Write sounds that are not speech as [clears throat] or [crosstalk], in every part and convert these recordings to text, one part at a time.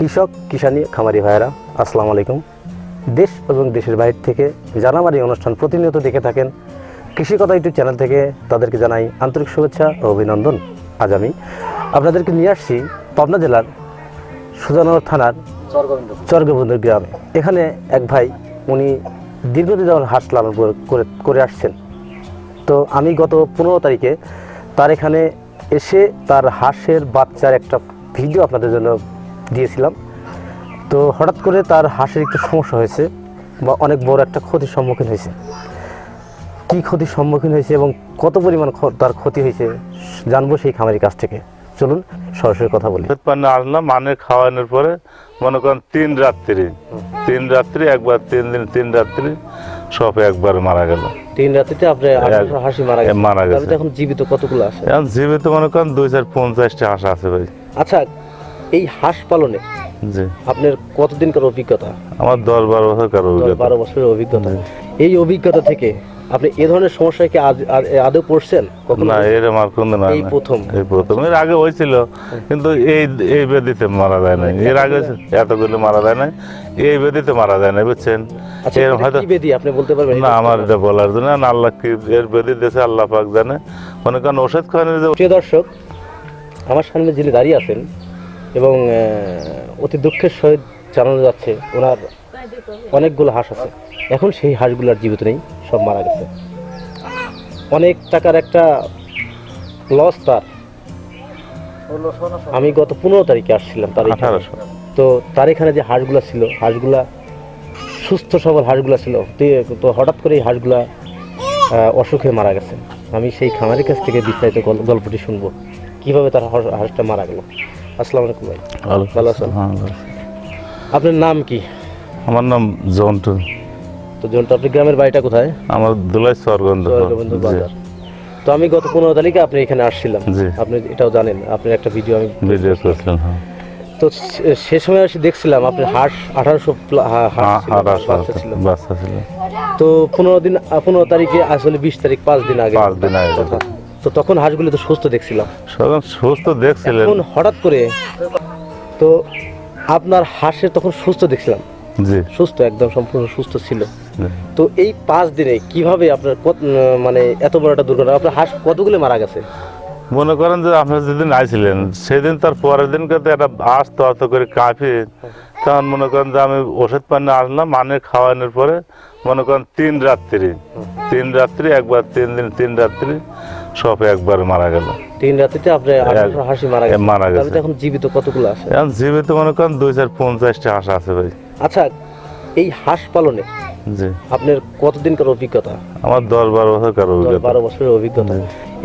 কৃষক, কিষানি, খামারি ভাইয়েরা, আসসালামু আলাইকুম। দেশ এবং দেশের বাইরে থেকে যারা আমার এই অনুষ্ঠান প্রতিনিয়ত দেখে থাকেন, কৃষি কথা ইউটিউব চ্যানেল থেকে তাদেরকে জানাই আন্তরিক শুভেচ্ছা ও অভিনন্দন। আজ আমি আপনাদেরকে নিয়ে আসছি পাবনা জেলার সুজানগর থানার চরগবন্ধুর গ্রামে। এখানে এক ভাই, উনি দীর্ঘদিন যাওয়ার হাঁস লালন করে করে আসছেন। তো আমি গত পনেরো তারিখে তার এখানে এসে তার হাঁসের বাচ্চার একটা ভিডিও আপনাদের জন্য দিয়েছিলাম। তো হঠাৎ করে তার হাঁসের একটু সমস্যা হয়েছে বা অনেক বড় একটা ক্ষতির সম্মুখীন হয়েছে। কী ক্ষতির সম্মুখীন হয়েছে এবং কত পরিমাণ তার ক্ষতি হয়েছে জানব সেই খামারির কাছ থেকে। চলুন সরাসরি কথা বলি। পানি আসলাম মানে খাওয়ানোর পরে মনে করেন তিন রাত্রি তিন রাত্রি একবার তিন দিন তিন রাত্রি সব একবার মারা গেল। তিন রাত্রিতে আপনার আঠারোশো হাসি মারা গেছে। মারা গেছে। তবে এখন জীবিত কতগুলো আছে? এখন জীবিত মনে করেন দুই চার পঞ্চাশটা হাঁস আছে ভাই। আচ্ছা এই হাঁস পালনে জি। আপনার কতদিনকার অভিজ্ঞতা? আমার দশ বারো বছর কারও অভিজ্ঞতা। বারো বছরের অভিজ্ঞতা। এই অভিজ্ঞতা থেকে আপনি এ ধরনের সমস্যায় কি আদৌ পড়ছেন? না এর আমার কোনো না এই প্রথম। এই প্রথম। এর আগে হয়েছিল কিন্তু এই এই বেদিতে মারা যায় না এর আগে এতগুলো মারা যায় না এই বেদিতে মারা যায় না বুঝছেন? আচ্ছা এর হয়তো কি বেদি আপনি বলতে পারবেন না আমার এটা বলার জন্য না আল্লাহ কি এর বেদি দেশে আল্লাহ পাক জানে। মনে করেন ওষুধ খাওয়ানোর যে দর্শক আমার সামনে যিনি দাঁড়িয়ে আছেন এবং অতি দুঃখের সহিত জানানো যাচ্ছে ওনার অনেকগুলো হাঁস আছে। এখন সেই হাঁসগুলো আর জীবিত নেই সব মারা গেছে। অনেক টাকার একটা লস তার। আমি গত পনেরো তারিখে আসছিলাম তার তো তার এখানে যে হাঁসগুলা ছিল হাঁসগুলা সুস্থ সবল হাঁসগুলা ছিল তো- তো হঠাৎ করে এই হাঁসগুলা অসুখে মারা গেছে। আমি সেই খামারের কাছ থেকে বিস্তারিত গল- গল্পটি শুনব। কীভাবে তার হাঁসটা মারা গেল? আসসালামু আলাইকুম ভাই। ভালো আছেন? হ্যাঁ। আপনার নাম কি? আমার নাম জন্টু। তো জন্টু আপনি গ্রামের বাড়িটা কোথায়? আমার দুলাই স্বর্গন্ধ বন্ধু বাজার। তো আমি গত পনেরো তারিখে আপনি এখানে আসছিলাম। আপনি এটাও জানেন আপনার একটা ভিডিও আমি ভিডিও করেছিলেন হ্যাঁ। তো সে- সময় এসে দেখছিলাম আপনার হাঁস আঠারোশো হাঁস বাচ্চা ছিল। তো পনেরো দিন পনেরো তারিখে আসলে বিশ তারিখ পাঁচ দিন আগে। পাঁচ দিন আগে। তো তখন হাঁসগুলো তো সুস্থ দেখছিলাম। সুস্থ দেখছিলেন। এখন হঠাৎ করে তো আপনার হাঁসের তখন সুস্থ দেখছিলাম। জি। সুস্থ একদম সম্পূর্ণ সুস্থ ছিল। তো এই পাঁচ দিনে কীভাবে আপনার কত- মানে এত বড় একটা দুর্ঘটনা আপনার হাঁস কতগুলো মারা গেছে? মনে করেন যে আপনারা যেদিন আইছিলেন সেদিন তার পরের দিন কিন্তু একটা আস তত করে কাঁপি। তখন মনে করেন যে আমি ওষুধ পানি আসলাম মানে খাওয়ানোর পরে মনে করেন তিন রাত্রি তিন রাত্রি একবার তিন দিন তিন রাত্রি সব একবার মারা গেল। তিন রাত্রিতে আপনি হাসি মারা গেল মারা গেল এখন জীবিত কতগুলো আছে? এখন জীবিত মনে করেন দুই চার পঞ্চাশটা হাঁস আছে ভাই। আচ্ছা এই হাঁস পালনে জি। আপনার কতদিনকার অভিজ্ঞতা? আমার দশ বারো বছর কার অভিজ্ঞতা। বারো বছরের অভিজ্ঞতা।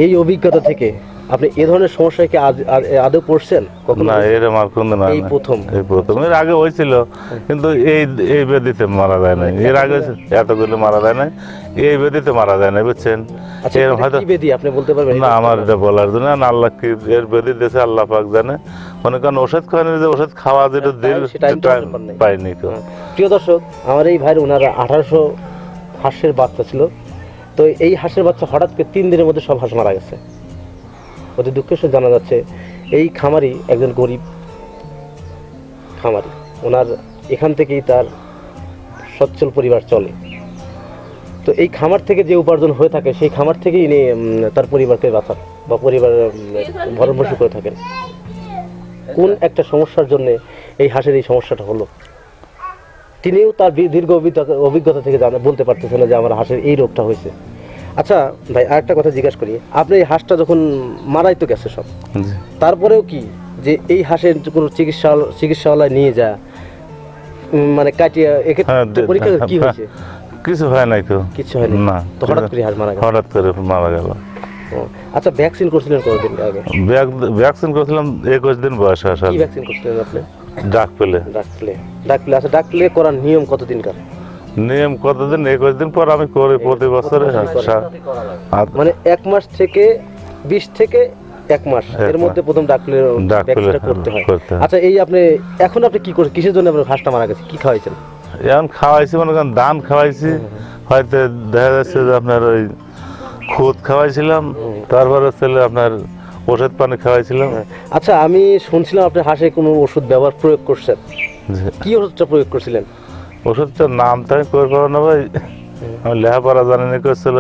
এই অভিজ্ঞতা থেকে আপনি এ ধরনের সমস্যায় কি আজ আর- আদৌ পড়ছেন কখনো? না এর আমার কোনো না এই প্রথম। এই প্রথম। এর আগে হয়েছিল কিন্তু এই এই বেদিতে মারা যায় নাই। এর আগে এতগুলো মারা যায় নাই। এই বেদিতে মারা যায় না বুঝছেন? আচ্ছা এর হয়তো কি বেদি আপনি বলতে পারবেন? না আমার এটা বলার জন্য না আল্লাহ কি এর বেদি দেশে আল্লাহ পাক জানে। মনে করেন ওষুধ খাওয়ানোর যে ওষুধ খাওয়া যেটা দিল পারে নাই। পাইনি তো। হ্যাঁ। প্রিয় দর্শক আমার এই ভাইয়ের ওনারা আঠারোশো হাঁসের বাচ্চা ছিল। তো এই হাঁসের বাচ্চা হঠাৎ করে তিন দিনের মধ্যে সব হাঁস মারা গেছে। অতি দুঃখের সাথে জানা যাচ্ছে, এই খামারি একজন গরিব খামারি। ওনার এখান থেকেই তার সচ্ছল পরিবার চলে। তো এই খামার থেকে যে উপার্জন হয়ে থাকে, সেই খামার থেকেই ইনি তার পরিবারকে বাঁচান বা পরিবার ভরণ পোষণ করে থাকেন। কোন একটা সমস্যার জন্য এই হাঁসের এই সমস্যাটা হলো? তিনিও তার দীর্ঘ অভিজ্ঞতা থেকে জানা, বলতে পারতেছেন না যে আমার হাঁসের এই রোগটা হয়েছে। আচ্ছা ভাই আরেকটা কথা জিজ্ঞাসা করি। আপনি এই হাঁসটা যখন মারাই তো গেছে সব তারপরেও কি যে এই হাঁসের কোনো চিকিৎসা চিকিৎসালয় নিয়ে যা মানে কাটিয়ে এক্ষেত্রে হ্যাঁ, পরীক্ষা কি হ্যাঁ, হয়েছে? কিছু হয় নাই তো। কিছু হয়নি না। তো হঠাৎ করে হাঁস মারা গেল? হঠাৎ করে মারা গেল। আচ্ছা ভ্যাকসিন করছিলেন কতদিন আগে? ভ্যাকসিন করেছিলাম একুশ দিন বয়স আসা কি ভ্যাকসিন করছিলেন আপনি? ডাক পেলে। ডাক পেলে। ডাক পেলে আচ্ছা ডাক পেলে করার নিয়ম কতদিনকার? নিয়ম কতদিন? একুশ দিন পর আমি করি প্রতি বছরে। মানে এক মাস থেকে বিশ থেকে এক মাস এর মধ্যে প্রথম ডাকলে ডাকলে করতে হয়। আচ্ছা এই আপনি এখন আপনি কি করে কিসের জন্য আপনার হাঁসটা মারা গেছে? কি খাওয়াইছেন? এখন খাওয়াইছি মনে করেন ধান খাওয়াইছি। হয়তো দেখা যাচ্ছে যে আপনার ওই খুদ খাওয়াইছিলাম তারপরে ছেলে আপনার ওষুধ পানি খাওয়াইছিলাম। হ্যাঁ। আচ্ছা আমি শুনছিলাম আপনি হাঁসে কোনো ওষুধ ব্যবহার প্রয়োগ করছেন। কি ওষুধটা প্রয়োগ করছিলেন? ওষুধটার নাম তাই করে পাবো না ভাই। আমি লেখাপড়া জানি না করছিল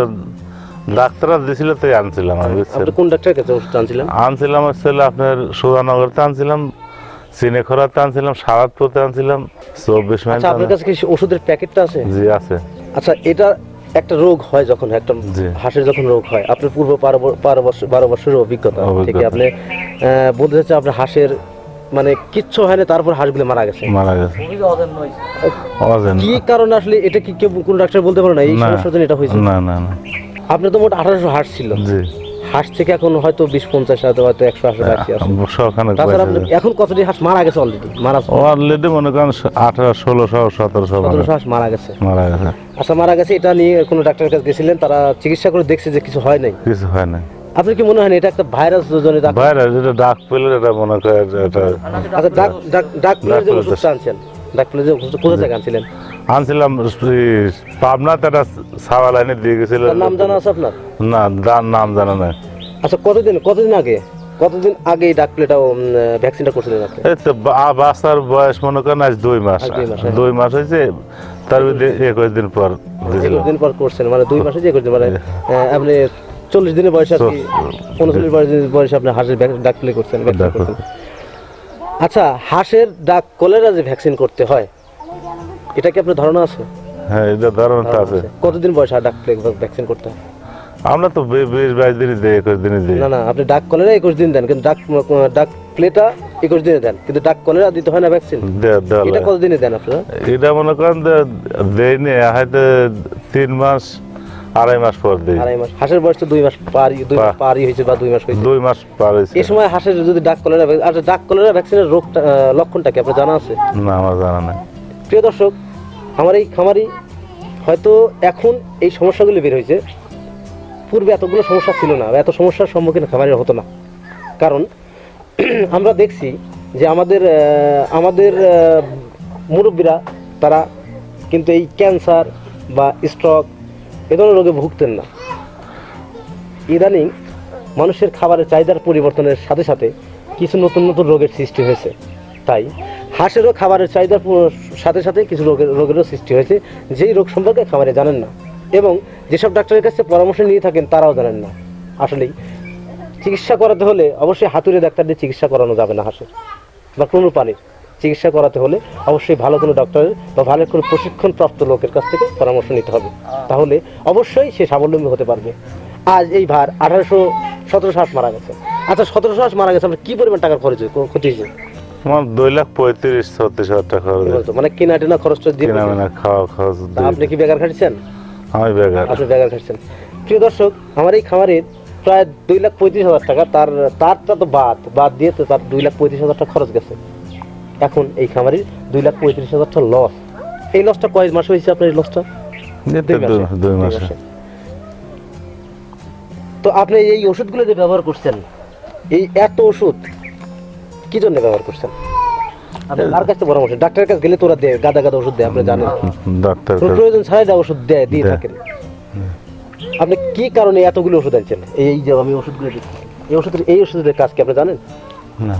ডাক্তাররা দিছিল তাই আনছিলাম আমি আপনি কোন ডাক্তারের কাছে ওষুধ আনছিলেন? আনছিলাম হচ্ছে আপনার সুধানগরতে আনছিলাম সিনেখরাতে আনছিলাম সারাতপুরতে আনছিলাম চব্বিশ মাইল আচ্ছা আপনার কাছে কি ওষুধের প্যাকেটটা আছে? জি আছে। আচ্ছা এটা একটা রোগ হয় যখন একটা। হাঁসের যখন রোগ হয় আপনার পূর্ব বারো বছর বারো বছরের অভিজ্ঞতা। থেকে আপনি বলতে চাচ্ছেন আপনার হাঁসের মানে কিচ্ছু হয় না তারপর হাঁসগুলো মারা গেছে। মারা গেছে। কি কারণে আসলে এটা কি কেউ কোন ডাক্তার বলতে পারে না? এই সমস্যার জন্য এটা হয়েছে? না না না। আপনার তো মোট আঠারোশো হাঁস ছিল। জি। হাঁস থেকে এখন হয়তো বিশ পঞ্চাশ হয়তো হয়তো একশো হাঁস বাকি আছে। তাছাড়া এখন কতটি হাঁস মারা গেছে অলরেডি মারা অলরেডি মনে করেন আঠারো ষোলোশো সতেরোশো সতেরোশো হাঁস মারা গেছে। মারা গেছে। আচ্ছা মারা গেছে এটা নিয়ে কোনো ডাক্তারের কাছে গেছিলেন? তারা চিকিৎসা করে দেখছে যে কিছু হয় নাই। কিছু হয় না আপনার কি মনে হয় এটা একটা ভাইরাস জনিত? বাইরে যেটা ডাক পেলে এটা মনে করে এটা আচ্ছা ডাক ডাক ডাক প্লেয়ার যে ওষুধটা আনছেন? ডাক প্লেয়ার যে ওষুধটা কোথা থেকে আনছিলেন? আনছিলাম পাবনাতে একটা সাওয়া লাইনে দিয়ে গেছিল। নাম জানা আছে আপনার? না তার নাম জানা নাই। আচ্ছা কতদিন কতদিন আগে? কতদিন আগে ডাক প্লেটা ভ্যাকসিনটা করছিলেন আপনি? এই তো বা- বাচ্চার বয়স মনে করেন আজ দুই মাস। দুই মাস, হ্যাঁ। দুই মাস হয়েছে তার একুশ দিন পর দিন পর করছেন মানে দুই মাসে যে একুশ দিন মানে আপনি চল্লিশ দিনের বয়সে আর কি উনচল্লিশ বয়সে বয়সে আপনি হাঁসের ডাক প্লে করছেন ভ্যাকসিন করছেন? আচ্ছা হাঁসের ডাক কলেরা যে ভ্যাকসিন করতে হয় এটা কি আপনার ধারণা আছে? হ্যাঁ এটা ধারণা আছে। কতদিন বয়সে ডাক প্লে ভ্যাকসিন করতে? হয় আমরা তো বিশ বাইশ দিনই দিই একুশ দিনই দিই। না না আপনি ডাক কলেরা একুশ দিন দেন কিন্তু ডাক ডাক প্লেটা একুশ দিনে দেন কিন্তু ডাক কলেরা দিতে হয় না ভ্যাকসিন? এটা। কতদিনে দেন আপনারা? এটা মনে করেন দেয়নি হয়তো তিন মাস আড়াই মাস পর দিই। আড়াই মাস। হাঁসের বয়স তো দুই মাস পারই দুই মাস পা- পারই হয়েছে বা দুই মাস হয়েছে। দুই মাস পার হয়েছে। এই সময় হাঁসের যদি ডাক কলেরা ভ্যাক- আচ্ছা ডাক কলেরা ভ্যাকসিনের রোগটা লক্ষণটা কি আপনার জানা আছে? না আমার জানা নাই। প্রিয় দর্শক আমার এই খামারি হয়তো এখন এই সমস্যাগুলি বের হয়েছে। পূর্বে এতগুলো সমস্যা ছিল না এত সমস্যার সম্মুখীন খামারের হতো না। কারণ [clears throat] আমরা দেখছি যে আমাদের আমাদের মুরব্বীরা তারা কিন্তু এই ক্যান্সার বা স্ট্রোক এ ধরনের রোগে ভুগতেন না। ইদানিং মানুষের খাবারের চাহিদার পরিবর্তনের সাথে সাথে কিছু নতুন নতুন রোগের সৃষ্টি হয়েছে। তাই হাঁসেরও খাবারের চাহিদার সাথে সাথে কিছু রোগের, রোগেরও সৃষ্টি হয়েছে, যেই রোগ সম্পর্কে খামারে জানেন না। এবং যেসব ডাক্তারের কাছে পরামর্শ নিয়ে থাকেন, তারাও জানেন না। আসলেই চিকিৎসা করাতে হলে অবশ্যই হাতুড়ে ডাক্তার দিয়ে চিকিৎসা করানো যাবে না হাঁসের, বা কোনো প্রাণীর। চিকিৎসা করাতে হলে অবশ্যই ভালো কোনো ডক্টরের বা ভালো কোনো প্রশিক্ষণপ্রাপ্ত লোকের কাছ থেকে পরামর্শ নিতে হবে। তাহলে অবশ্যই সে স্বাবলম্বী হতে পারবে। আজ এই ভার আঠারোশো সতেরোশো হাঁস মারা গেছে। আচ্ছা সতেরোশো হাঁস মারা গেছে আপনার কি পরিমাণ টাকার খরচ ক্ষতি হয়েছে? আমার দুই লাখ পঁয়ত্রিশ ছত্রিশ হাজার টাকা খরচ মানে কেনা টেনা খরচটা দিয়ে খাওয়া খরচ আপনি কি বেকার খাটছেন? আমি বেকার। আপনি বেকার খাটছেন। প্রিয় দর্শক আমার এই খামারের প্রায় দুই লাখ পঁয়ত্রিশ হাজার টাকা তার তারটা তো বাদ বাদ দিয়ে তো তার দুই লাখ পঁয়ত্রিশ হাজার টাকা খরচ গেছে। এখন এই খামারের দুই লাখ পঁয়ত্রিশ হাজার টাকা লস এই লসটা কয় মাস হয়েছে আপনার এই লসটা তো দুই মাসে। আপনি এই ওষুধগুলো যে ব্যবহার করছেন এই এত ওষুধ কি জন্য ব্যবহার করছেন? কাছে পরামর্শ? ডাক্তারের কাছে গেলে তোরা দেয় গাদা গাদা ওষুধ দেয় আপনি জানেন। ডাক্তার প্রয়োজন ছাড়াই ওষুধ দেয় দিয়ে। থাকেন। আপনি কি কারণে এতগুলো ওষুধ আনছেন? এই যে আমি ওষুধগুলো এই ওষুধের এই ওষুধের কাজ কি আপনি জানেন? না।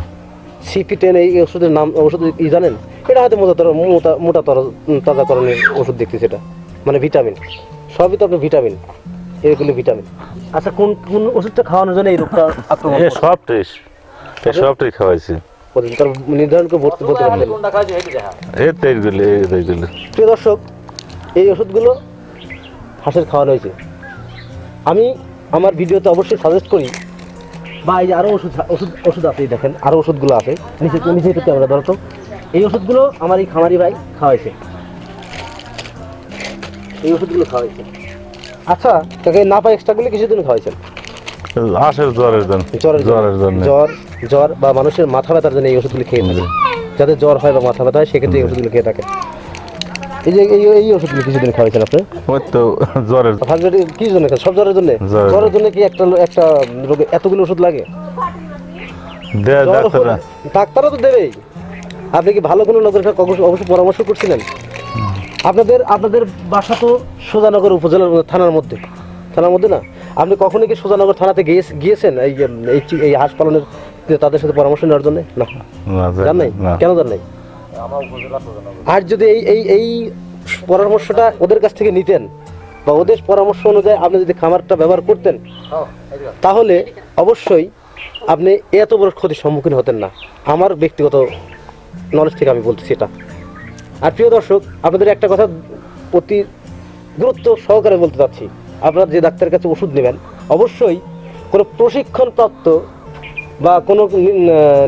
সিপি টেন এই ওষুধের নাম ওষুধ ই জানেন? এটা হয়তো মোটা তর মোটা মোটা তর তাজাকরণের ওষুধ দেখছি সেটা মানে ভিটামিন। সবই তো আপনার ভিটামিন। এগুলো ভিটামিন। আচ্ছা কোন কোন ওষুধটা খাওয়ানোর জন্য এই রোগটা আক্রমণ এ সবটাই এ সবটাই খাওয়াইছি। করেছে? তার নির্ধারণ করে বলতে বলতে পারবেন। প্রিয় দর্শক এই ওষুধগুলো হাঁসের খাওয়ানো হয়েছে। আমি আমার ভিডিওতে অবশ্যই সাজেস্ট করি বা এই যে আরও ওষুধ ওষুধ ওষুধ আছে দেখেন আরও ওষুধগুলো আছে। নিচে নিচে একটু ক্যামেরা ধরো তো। এই ওষুধগুলো আমার এই খামারি ভাই খাওয়াইছে। এই ওষুধগুলো খাওয়াইছে। আচ্ছা তাকে না পাই এক্সট্রাগুলো কিছু দিন খাওয়াইছেন? জন্য। জ্বরের জন্য। জ্বরের জন্য। জ্বর জ্বর বা মানুষের মাথা ব্যথার জন্য এই ওষুধগুলো খেয়ে থাকে। যাদের জ্বর হয় বা মাথা ব্যথা হয় সেক্ষেত্রে এই ওষুধগুলো খেয়ে থাকে। এই যে এই এই ওষুধগুলো কিছুদিন খাওয়াইছেন আপনি? ওই তো জ্বরের হাজবেন্ড কি জন্য? সব জ্বরের জন্য? জ্বরের জ্বরের জন্য কি একটা একটা রোগে এতগুলো ওষুধ লাগে? ডাক্তাররা তো দেবেই। আপনি কি ভালো কোনো লোকের অবশ্যই পরামর্শ করছিলেন? আপনাদের আপনাদের বাসা তো সোজানগর উপজেলার থানার মধ্যে। থানার মধ্যে না? আপনি কখনো কি সুজানগর থানাতে গিয়ে- গিয়েছেন এই এই চি- হাঁস পালনের তাদের সাথে পরামর্শ নেওয়ার জন্য? না। জান নাই? কেন জান নাই? আর যদি এই এই এই পরামর্শটা ওদের কাছ থেকে নিতেন বা ওদের পরামর্শ অনুযায়ী আপনি যদি খামারটা ব্যবহার করতেন তাহলে অবশ্যই আপনি এত বড় ক্ষতির সম্মুখীন হতেন না। আমার ব্যক্তিগত নলেজ থেকে আমি বলতেছি এটা। আর প্রিয় দর্শক আপনাদের একটা কথা অতি গুরুত্ব সহকারে বলতে চাচ্ছি। আপনারা যে ডাক্তারের কাছে ওষুধ নেবেন অবশ্যই কোনো প্রশিক্ষণপ্রাপ্ত বা কোনো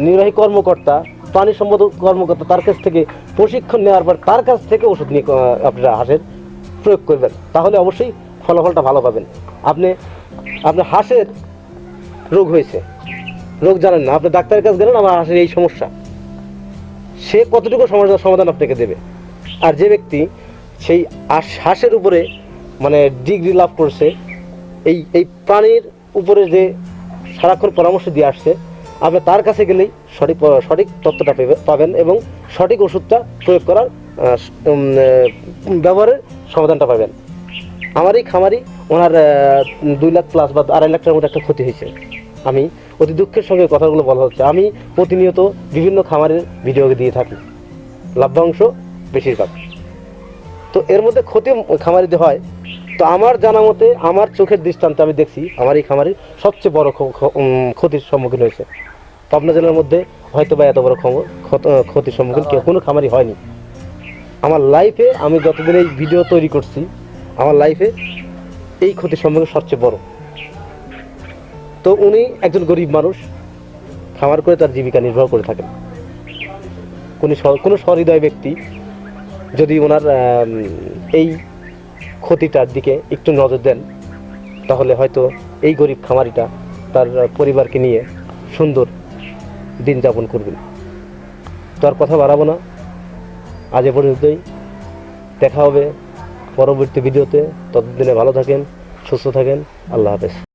নির্বাহী কর্মকর্তা প্রাণী সম্পদ কর্মকর্তা তার কাছ থেকে প্রশিক্ষণ নেওয়ার পর তার কাছ থেকে ওষুধ নিয়ে আপনারা হাঁসের প্রয়োগ করবেন। তাহলে অবশ্যই ফলাফলটা ভালো পাবেন। আপনি, আপনার হাঁসের রোগ হয়েছে। রোগ জানেন না। আপনি ডাক্তারের কাছে গেলেন, আমার হাঁসের এই সমস্যা। সে কতটুকু সমস্যার সমাধান আপনাকে দেবে? আর যে ব্যক্তি সেই হাঁস- হাঁসের উপরে মানে ডিগ্রি লাভ করছে, এই এই প্রাণীর উপরে যে সারাক্ষণ পরামর্শ দিয়ে আসছে, আপনি তার কাছে গেলেই সঠিক সঠিক তথ্যটা পেবে- পাবেন এবং সঠিক ওষুধটা প্রয়োগ করার ব্যবহারের সমাধানটা পাবেন। আমারই খামারি, ওনার দুই লাখ প্লাস বা আড়াই লাখ টাকার মতো একটা ক্ষতি হয়েছে। আমি অতি দুঃখের সঙ্গে কথাগুলো বলা হচ্ছে। আমি প্রতিনিয়ত বিভিন্ন খামারের ভিডিও দিয়ে থাকি। লাভ্যাংশ বেশিরভাগ। তো এর মধ্যে ক্ষতি খামারিতে হয়। তো আমার জানা মতে, আমার চোখের দৃষ্টান্তে আমি দেখছি আমার এই খামারি সবচেয়ে বড় ক্ষতির সম্মুখীন হয়েছে। পাবনা জেলার মধ্যে হয়তো বা এত বড় ক্ষতির সম্মুখীন কেউ, কোনো খামারি হয়নি। আমার লাইফে আমি যতদিন এই ভিডিও তৈরি করছি, আমার লাইফে এই ক্ষতির সম্মুখীন সবচেয়ে বড়। তো উনি একজন গরিব মানুষ, খামার করে তার জীবিকা নির্বাহ করে থাকেন। কোনো কোনো সহৃদয় ব্যক্তি যদি ওনার এই ক্ষতিটার দিকে একটু নজর দেন, তাহলে হয়তো এই গরিব খামারিটা তার পরিবারকে নিয়ে সুন্দর দিন যাপন করবেন। তো আর কথা বাড়াবো না। আজ এ পর্যন্তই। দেখা হবে পরবর্তী ভিডিওতে। ততদিনে ভালো থাকেন, সুস্থ থাকেন। আল্লাহ হাফেজ।